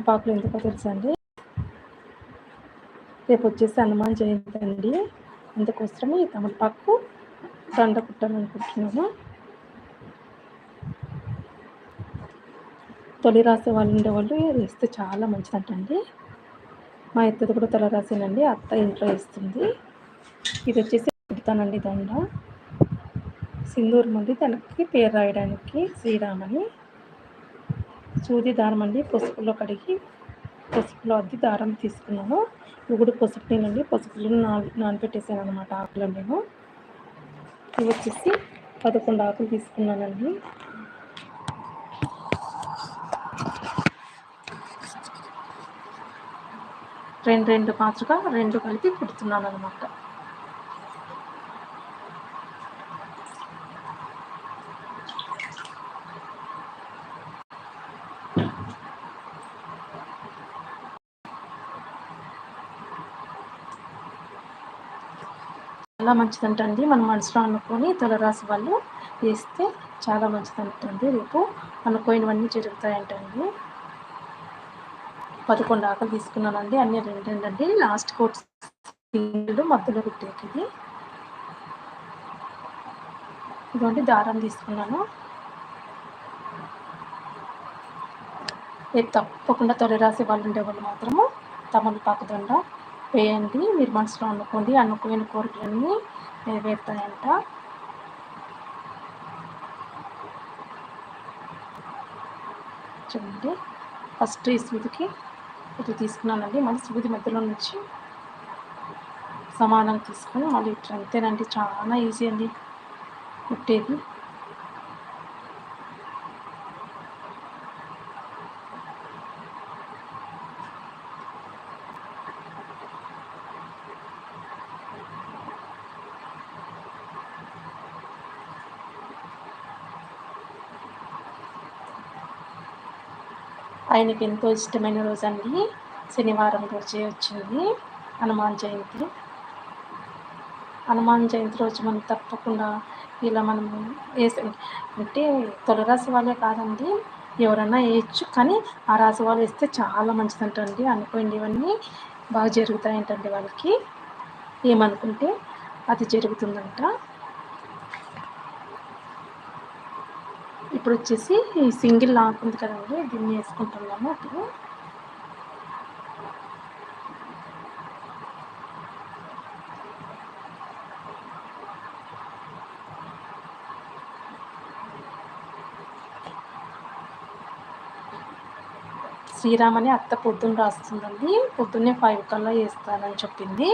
పాకులు ఎందుకో తెలుసా అండి? రేపు వచ్చేసి హనుమాన్ జయంతి అండి. అందుకోసమే ఈ తమలపాకు దండ కుట్టాలనుకుంటున్నాను తొలి రాసే వాళ్ళు ఉండేవాళ్ళు వేస్తే చాలా మంచిదంటండి మా ఎత్తది కూడా తొలి రాసేనండి అత్త ఇంట్లో వేస్తుంది. ఇది వచ్చేసి కుడతానండి దండ. సింధూరం అండి తనకి పేరు రాయడానికి శ్రీరామని. సూది దారం అండి పసుపులో కడిగి పసుపులో అద్ది దారం తీసుకున్నాను. ఇవి కూడా పసుపు నీళ్ళండి పసుపు నీళ్ళు నాన అనమాట ఆకులు నేను. ఇవి వచ్చేసి పదకొండు ఆకులు తీసుకున్నానండి. రెండు రెండు మాత్రగా రెండు కలిపి కుడుతున్నాను అనమాట చాలా మంచిదంటండి. మన మనసులో అనుకొని తులరాశి వాళ్ళు వేస్తే చాలా మంచిదంటండి. రేపు అనుకోనివన్నీ జరుగుతాయంటండి. పదకొండు ఆకలి తీసుకున్నానండి. అన్ని రెండు అండి లాస్ట్ కోట్ మధ్యలో కుట్టేకి ఇదిగోండి దారం తీసుకున్నాను. రేపు తప్పకుండా తొలి రాసి వాళ్ళు ఉండేవాళ్ళు మాత్రము తమలపాకు దండ వేయండి. మీరు మనసులో అనుకోండి అనుకోని కోరికలన్నీ నెరవేరుతాయంట. చూడండి. ఫస్ట్ ఈ సూదికి ఇది తీసుకున్నానండి. మళ్ళీ సూది మధ్యలో నుంచి సమానం తీసుకొని మళ్ళీ ఇట్లా అంతేనండి. చాలా ఈజీ అండి. కుట్టేది. ఆయనకి ఎంతో ఇష్టమైన రోజు అండి శనివారం రోజే వచ్చింది హనుమాన్ జయంతి. హనుమాన్ జయంతి రోజు మనం తప్పకుండా ఇలా మనం వేసే అంటే తొలరాశి వాళ్ళే కాదండి ఎవరన్నా వేయచ్చు. కానీ ఆ రాశి వాళ్ళు వేస్తే చాలా మంచిదంటండి. అనుకోండి ఇవన్నీ బాగా జరుగుతాయంటండి వాళ్ళకి. ఏమనుకుంటే అది జరుగుతుందంట. ఇప్పుడు వచ్చేసి సింగిల్ లాక్ ఉంది కదండి దీన్ని వేసుకుంటున్నాము ఇప్పుడు. శ్రీరామని అత్త పొద్దున్న రాస్తుందండి. పొద్దున్నే ఫైవ్ కల్లా వేస్తానని చెప్పింది.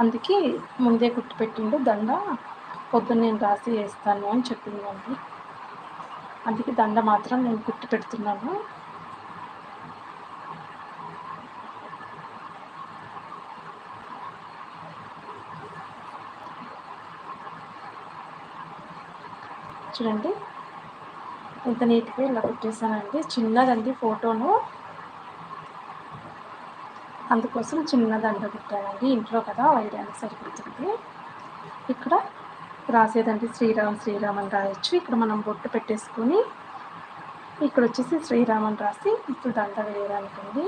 అందుకే ముందే గుర్తుపెట్టిండు దండ పొద్దున్న నేను రాసి వేస్తాను అని చెప్పిందండి. అందుకే దండ మాత్రం నేను కుట్టి పెడుతున్నాను. చూడండి ఇంత నీట్గా ఇలా కుట్టేసానండి చిన్నదండి ఫోటోను. అందుకోసం చిన్న దండ కుట్టానండి. ఇంట్లో కదా వైరానికి సరిపోతుంది. ఇక్కడ రాసేదండి శ్రీరామ్ శ్రీరామ్ అని రాయొచ్చు. ఇక్కడ మనం బొట్టు పెట్టేసుకొని ఇక్కడ వచ్చేసి శ్రీరామ్ అని రాసి ఇప్పుడు దండ వేయడానికండి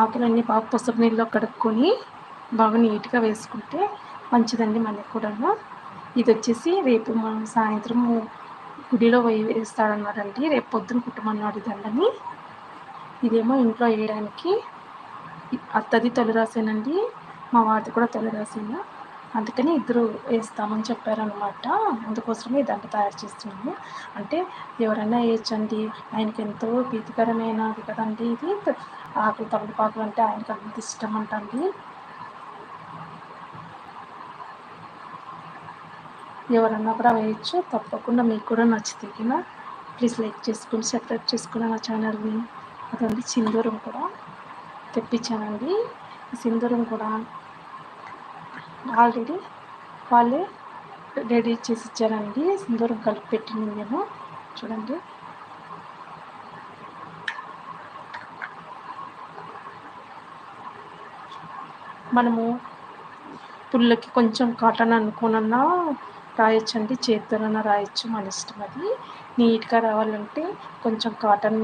ఆకులన్నీ బాగా పసుపు నీళ్ళలో కడుక్కొని బాగా నీట్గా వేసుకుంటే మంచిదండి మనకి కూడా ఇది వచ్చేసి రేపు మనం సాయంత్రము గుడిలో వేయి వేస్తాడన్నాడండి రేపు పొద్దున కుట్టమన్నాడు దండని. ఇదేమో ఇంట్లో వేయడానికి అత్తది తొలి రాసానండి. మా వారిది కూడా తొలి రాసేనా? అందుకని ఇద్దరు వేస్తామని చెప్పారనమాట అందుకోసమే ఇదంతా తయారు చేస్తున్నాము. అంటే ఎవరైనా వేయచ్చండి ఆయనకి ఎంతో ప్రీతికరమైనది కదండి ఇది. ఆకులు తమలపాకులు అంటే ఆయనకి అంత ఇష్టం అంటండి. ఎవరన్నా కూడా వేయచ్చు. తప్పకుండా మీకు కూడా నచ్చితే ప్లీజ్ లైక్ చేసుకుని సబ్స్క్రైబ్ చేసుకుని నా ఛానల్ని. అదండి సింధూరం కూడా తెప్పించానండి. సింధూరం కూడా ఆల్రెడీ వాళ్ళే రెడీ చేసి ఇచ్చారండి. సింధూరం కలిపి పెట్టింది నేను చూడండి. మనము పుల్లకి కొంచెం కాటన్ అనుకోనన్నా రాయొచ్చండి. చేతితోనన్నా రాయొచ్చు మన ఇష్టం అది. నీట్గా రావాలంటే కొంచెం కాటన్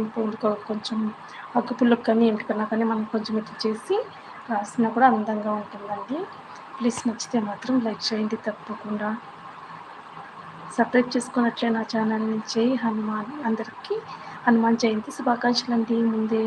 కొంచెం అగ్గుపుల్లకు కానీ ఎందుకన్నా కానీ మనం కొంచెం ఇట్లా చేసి రాసినా కూడా అందంగా ఉంటుందండి. ప్లీజ్ నచ్చితే మాత్రం లైక్ చేయండి తప్పకుండా. సబ్స్క్రైబ్ చేసుకున్నట్లే నా ఛానల్ నుంచి హనుమాన్. అందరికీ హనుమాన్ జయంతి శుభాకాంక్షలు అండి ముందే